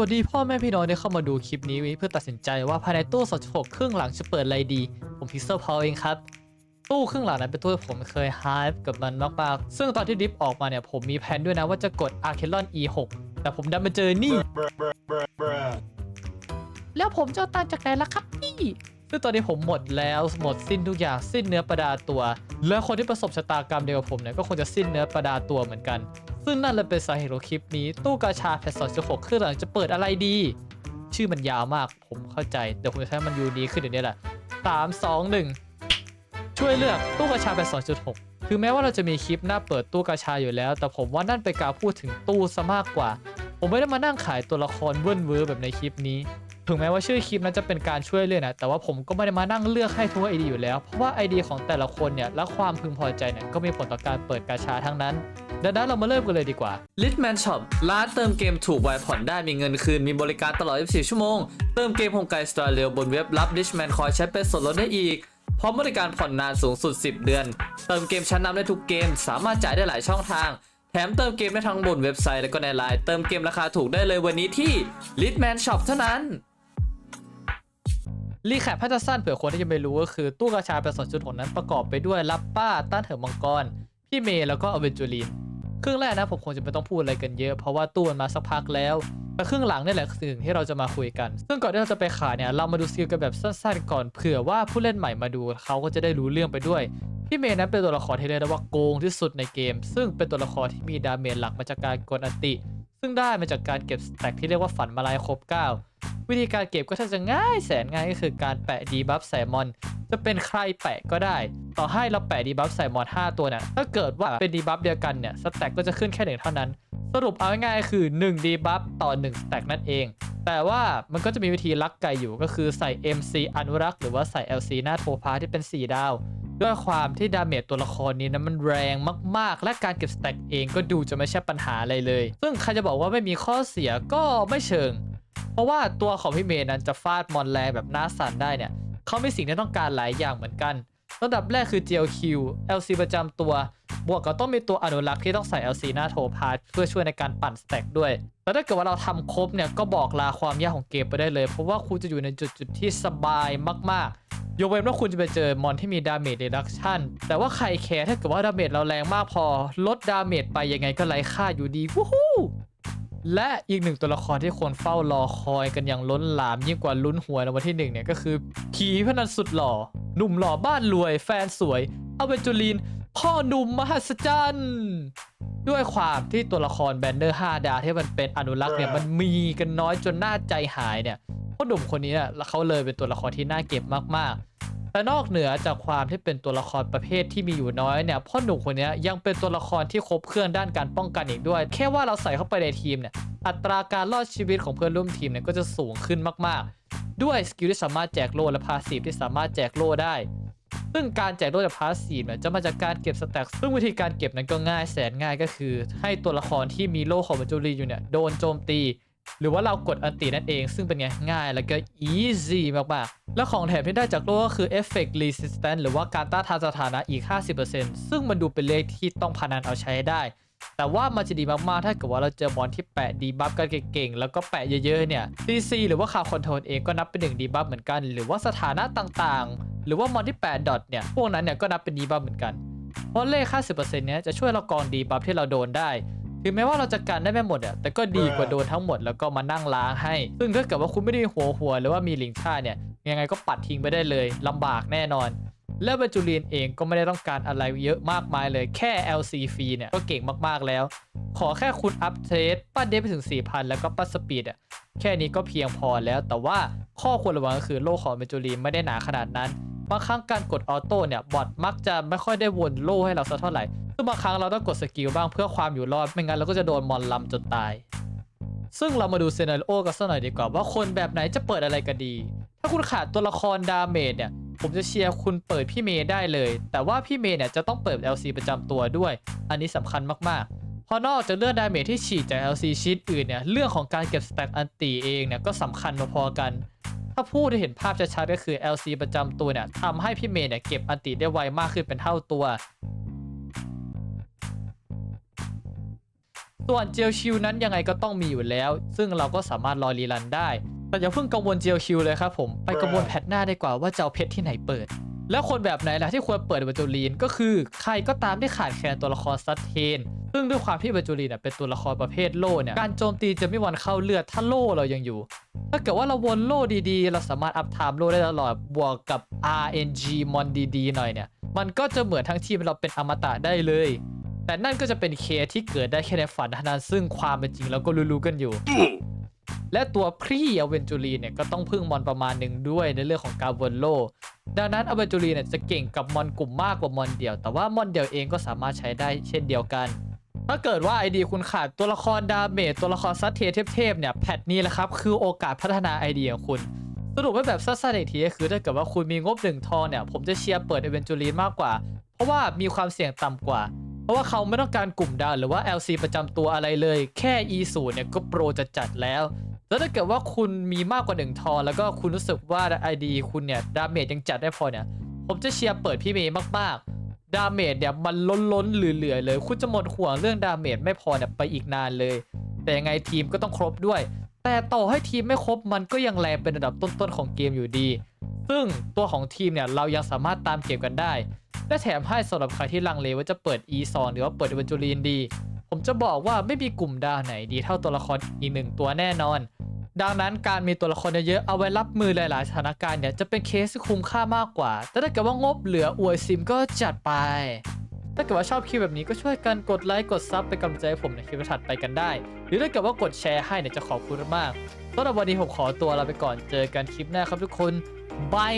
วัสดีพ่อแม่พี่น้องที่เข้ามาดูคลิปนี้เพื่อตัดสินใจว่าภายในตู้26ครึ่งหลังจะเปิดอะไรดี ผมพิกเซลพอเองครับ ตู้ครึ่งหลังนั้นเป็นตู้ที่ผมเคยไฮป์กับมันมากๆ ซึ่งตอนที่ดิฟออกมาเนี่ยผมมีแผนด้วยนะว่าจะกด a r c a l o n E6 แต่ผมดันมาเจอนี่ bruh, bruh, bruh, bruh. แล้วผมจะเอาตังค์จากไหนล่ะครับพี่ ซึ่งตอนนี้ผมหมดแล้วหมดสิ้นทุกอย่างสิ้นเนื้อประดาตัว และคนที่ประสบชะตากรรมเดียวกับผมเนี่ยก็คงจะสิ้นเนื้อประดาตัวเหมือนกัน ซึ่งนั่นเลยเป็นสาเหตุของคลิปนี้ ตู้กาชาแพทสองจุดหกคือหลังจะเปิดอะไรดี ชื่อมันยาวมากผมเข้าใจเดี๋ยวผมจะใช้มันยูนีขึ้นเดี๋ยวนี้แหละสามสองหนึ่งช่วยเลือกตู้กาชาแพทสองจุดหกคือแม้ว่าเราจะมีคลิปหน้าเปิดตู้กาชาอยู่แล้ว แต่ผมว่านั่นเป็นการพูดถึงตู้ซะมากกว่า ผมไม่ได้มานั่งขายตัวละครเวิ้นเวอแบบในคลิปนี้ ถึงแม้ว่าชื่อคลิปนั้นจะเป็นการช่วยเลือกนะ แต่ว่าผมก็ไม่ได้มานั่งเลือกให้ทุกไอดีอยู่แล้ว เพราะว่าไอดีของแต่ละคนเนี่ยและความพึงพอใจเนี่ยก็มีผลต่อการเปิดกาชาทั้งนั้น ดังนั้นเรามาเริ่มกันเลยดีกว่า Litman Shop ร้านเติมเกมถูกไวผ่อนได้มีเงินคืน มีบริการตลอด 24 ชั่วโมง เติมเกมโฮมไกลสตาร์เรวบนเว็บรับ Richman คอยใช้เป็นส่วนลดได้อีก พร้อมบริการผ่อนนานสูงสุด 10 เดือน เติมเกมชั้นนำได้ทุกเกม สามารถจ่ายได้หลายช่องทางแถมเติมเกมได้ทั้งบนเว็บไซต์และก็ในไลน์เติมเกมราคาถูกได้เลยวันนี้ที่ Litman Shop เท่านั้น รีแคปให้สั้นๆเผื่อคนที่ยังไม่รู้ก็คือตู้กาชาเป็นสองจุดหนั้นประกอบไปด้วยลับป้าต้านเถิดมังกร พี่เมย์แล้วก็อเวนจูลีนครึ่งแรกนะผมคงจะไม่ต้องพูดอะไรกันเยอะเพราะว่าตู้มันมาสักพักแล้วแต่ครึ่งหลังนี่แหละคือสิ่งที่เราจะมาคุยกัน ซึ่งก่อนที่เราจะไปขายเนี่ยเรามาดูสกิลกันแบบสั้นๆก่อนเผื่อว่าผู้เล่นใหม่มาดูเขาก็จะได้รู้เรื่องไปด้วยพี่เมย์นั้นเป็นตัวละครที่เรียกได้ว่าโกงที่สุดในเกม ซึ่งเป็นตัวละครที่มีดาเมจหลักมาจากการกดอติ ซึ่งได้มาจากการเก็บสแต็กที่เรียกว่าฝันมาลายครบ 9 วิธีการเก็บก็แทบจะง่ายแสนง่ายก็คือการแปะดีบัฟใส่มอน จะเป็นใครแปะก็ได้ ต่อให้เราแปะดีบัฟใส่มอน5ตัวเนี่ยถ้าเกิดว่าเป็นดีบัฟเดียวกันเนี่ยสแต็กก็จะขึ้นแค่หนึ่งเท่านั้น สรุปเอาง่ายๆคือ1ดีบัฟต่อ1สแต็กนั่นเอง แต่ว่ามันก็จะมีวิธีลักไก่อยู่ก็คือใส่ MC อนุรักษ์หรือว่าใส่ LC หน้าโทพาที่เป็น 4 ดาว ด้วยความที่ดาเมจตัวละครนี้นะมันแรงมากๆ และการเก็บสแต็กเองก็ดูจะไม่ใช่ปัญหาอะไรเลย ซึ่งใครจะบอกว่าไม่มีข้อเสียก็ไม่เชิง เพราะว่าตัวของพี่เมย์นั้นจะฟาดมอนแรงแบบน้าสั่นได้เนี่ยเขามีสิ่งที่ต้องการหลายอย่างเหมือนกันระดับแรกคือ GLQ LC ประจำตัว บวกกับต้องมีตัวอนุรักษ์ที่ต้องใส่ LC หน้าโทพาร์ทเพื่อช่วยในการปั่นสแต็กด้วย แล้วถ้าเกิดว่าเราทำครบเนี่ยก็บอกลาความยากของเกมไปได้เลย เพราะว่าคุณจะอยู่ในจุดจุดๆที่สบายมากๆ ยกเว้นว่าคุณจะไปเจอมอนที่มีดาเมจเดดักชันแต่ว่าใครแคร์ถ้าเกิดว่าดาเมจเราแรงมากพอ ลดดาเมจไปยังไงก็ไร้ค่าอยู่ดีวู้ฮู้และอีกหนึ่งตัวละครที่คนเฝ้ารอคอยกันอย่างล้นหลามยิ่งกว่าลุ้นหวยในวันที่หนึ่งเนี่ยก็คือผีพนันสุดหล่อ หนุ่มหล่อบ้านรวย แฟนสวยอเวนจูลีนพ่อหนุ่มมหัศจรรย์ด้วยความที่ตัวละครแบนเดอร์ 5 ดาวที่มันเป็นอนุรักษ์เนี่ยมันมีกันน้อยจนน่าใจหายเนี่ย พ่อหนุ่มคนนี้เนี่ยเขาเลยเป็นตัวละครที่น่าเก็บมากๆ แต่นอกเหนือจากความที่เป็นตัวละครประเภทที่มีอยู่น้อยเนี่ยพ่อหนุ่มคนนี้ยังเป็นตัวละครที่ครบเครื่องด้านการป้องกันอีกด้วย แค่ว่าเราใส่เข้าไปในทีมเนี่ยอัตราการรอดชีวิตของเพื่อนร่วมทีมเนี่ยก็จะสูงขึ้นมากๆ ด้วยสกิลที่สามารถแจกโล่และพาสีที่สามารถแจกโล่ได้ซึ่งการแจกโล่จากพาสซีฟเนี่ยจะมาจากการเก็บสแต็กซึ่งวิธีการเก็บนั้นก็ง่ายแสนง่ายก็คือ ให้ตัวละครที่มีโล่ของบัจจุรีอยู่เนี่ยโดนโจมตี หรือว่าเรากดอันตินั่นเองซึ่งเป็นไงง่ายแล้วก็ easy มากๆ แล้วของแถมที่ได้จากโล่ก็คือ effect resistance หรือว่าการต้านทานสถานะอีก 50%ซึ่งมันดูเป็นเลขที่ต้องพนันเอาใช้ได้ แต่ว่ามันจะดีมากๆ ถ้าเกิดว่าเราเจอมอนที่แปะดีบัฟกันเก่งๆ แล้วก็แปะเยอะๆ เนี่ย CC หรือว่าคาคอนโทรลเองก็นับเป็นหนึ่งดีบัฟเหมือนกัน หรือว่าสถานะต่างๆ หรือว่ามอนที่แปะดอทเนี่ย พวกนั้นเนี่ยก็นับเป็นดีบัฟเหมือนกัน เพราะเลข 50%เนี้ยจะช่วยเรากองดีบัฟที่เราโดนได้ ถึงแม้ว่าเราจะกันได้ไม่หมดอะแต่ก็ดีกว่าโดนทั้งหมดแล้วก็มานั่งล้างให้ ซึ่งถ้าเกิดว่าคุณไม่ได้หัวหัวหรือว่ามีลิงชาเนี่ยยังไงก็ปัดทิ้งไปได้เลยลำบากแน่นอนและเบจูเลียนเองก็ไม่ได้ต้องการอะไรเยอะมากมายเลยแค่ LC ฟรีเนี่ยก็เก่งมากๆแล้ว ขอแค่คุณอัพเทรดปั้นเดฟไปถึง 4,000 แล้วก็ปั้นสปีดอะแค่นี้ก็เพียงพอแล้ว แต่ว่าข้อควรระวังก็คือโลของเบจูเลียนไม่ได้หนาขนาดนั้นบางครั้งการกดออโต้เนี่ยบอทมักจะไม่ค่อยได้วนโล่ให้เราสักเท่าไหร่ ซึ่งบางครั้งเราต้องกดสกิลบ้างเพื่อความอยู่รอดไม่งั้นเราก็จะโดนมอนลำจนตาย ซึ่งเรามาดูเซนาริโอกันสักหน่อยดีกว่าว่าคนแบบไหนจะเปิดอะไรกันดี ถ้าคุณขาดตัวละครดาเมจเนี่ยผมจะเชียร์คุณเปิดพี่เมย์ได้เลย แต่ว่าพี่เมย์เนี่ยจะต้องเปิด LC ประจำตัวด้วย อันนี้สำคัญมากๆ เพราะนอกจากเรื่องดาเมจที่ฉีดจาก LC ชีตอื่นเนี่ย เรื่องของการเก็บสแต็กอันตีเองเนี่ยก็สำคัญพอๆกัน ถ้าพูดได้เห็นภาพชัดๆก็คือ LC ประจำตัวเนี่ยทำให้พี่เมย์เนี่ยเก็บอันติได้ไวมากขึ้นเป็นเท่าตัว ส่วนเจลชิลนั้นยังไงก็ต้องมีอยู่แล้ว ซึ่งเราก็สามารถรอรีรันได้ แต่อย่าเพิ่งกังวลเจลชิลเลยครับผมไปกังวลแพทหน้าดีกว่าว่าจะเอาเพชรที่ไหนเปิด แล้วคนแบบไหนล่ะที่ควรเปิดบอร์จูลีนก็คือ ใครก็ตามที่ขาดแคลนตัวละครซัตเทนซึ่งด้วยความที่บอร์จูลีนเป็นตัวละครประเภทโล่เนี่ยการโจมตีจะไม่วันเข้าเลือดถ้าโล่เรายังอยู่ถ้าเกิดว่าเราวนโล่ดีๆ เราสามารถอัพไทม์โล่ได้ตลอดบวกกับ RNG มอนดีๆหน่อยเนี่ย มันก็จะเหมือนทั้งทีมเราเป็นอมตะได้เลย แต่นั่นก็จะเป็นเคสที่เกิดได้แค่ในฝันเท่านั้นซึ่งความเป็นจริงเราก็รู้ๆกันอยู่ และตัวพรีอเวนจูรีเนี่ยก็ต้องพึ่งมอนประมาณหนึ่งด้วยในเรื่องของการวนโลดังนั้นอเวนจูรีเนี่ยจะเก่งกับมอนกลุ่มมากกว่ามอนเดี่ยว แต่ว่ามอนเดี่ยวเองก็สามารถใช้ได้เช่นเดียวกัน ถ้าเกิดว่าไอดีคุณขาดตัวละครดาเมจตัวละครซัตเทเทพๆเนี่ยแพทนี้แหละครับคือโอกาสพัฒนาไอเดียของคุณสรุปไว้แบบสั้นๆอีกทีก็คือถ้าเกิดว่าคุณมีงบหนึ่งทองเนี่ยผมจะเชียร์เปิดเอเวนจูรีนมากกว่า เพราะว่ามีความเสี่ยงต่ำกว่า เพราะว่าเขาไม่ต้องการกลุ่มดาวหรือว่า LC ประจำตัวอะไรเลย แค่ E 0 เนี่ยก็โปรจะจัดแล้ว แล้วถ้าเกิดว่าคุณมีมากกว่าหนึ่งทอ แล้วก็คุณรู้สึกว่า ID คุณเนี่ยดาเมจยังจัดได้พอเนี่ย ผมจะเชียร์เปิดพี่เมย์มากๆ ดาเมจเนี่ยมันล้นล้นเหลือๆเลย คุณจะหมดห่วงเรื่องดาเมจไม่พอเนี่ยไปอีกนานเลย แต่ยังไงทีมก็ต้องครบด้วย แต่ต่อให้ทีมไม่ครบมันก็ยังแรงเป็นอันดับต้นๆของเกมอยู่ดี ซึ่งตัวของทีมเนี่ยเรายังสามารถตามเก็บกันได้ และแถมให้สำหรับใครที่ลังเลว่าจะเปิด E 2หรือว่าเปิดเวนจูรีนดี ผมจะบอกว่าไม่มีกลุ่มดาวไหนดีเท่าตัวละครอีกหนึ่งตัวแน่นอน ดังนั้นการมีตัวละครเยอะๆเอาไว้รับมือหลายๆสถานการณ์เนี่ยจะเป็นเคสที่คุ้มค่ามากกว่า แต่ถ้าเกิดว่างบเหลืออวยซิมก็จัดไปถ้าเกิดว่าชอบคลิปแบบนี้ก็ช่วยกันกดไลค์กดซับเป็นกำลังใจให้ผมในคลิปถัดไปกันได้ หรือถ้าเกิดว่ากดแชร์ให้เนี่ยจะขอบคุณมากสำหรับวันนี้ผมขอตัวลาไปก่อนเจอกันคลิปหน้าครับทุกคนบาย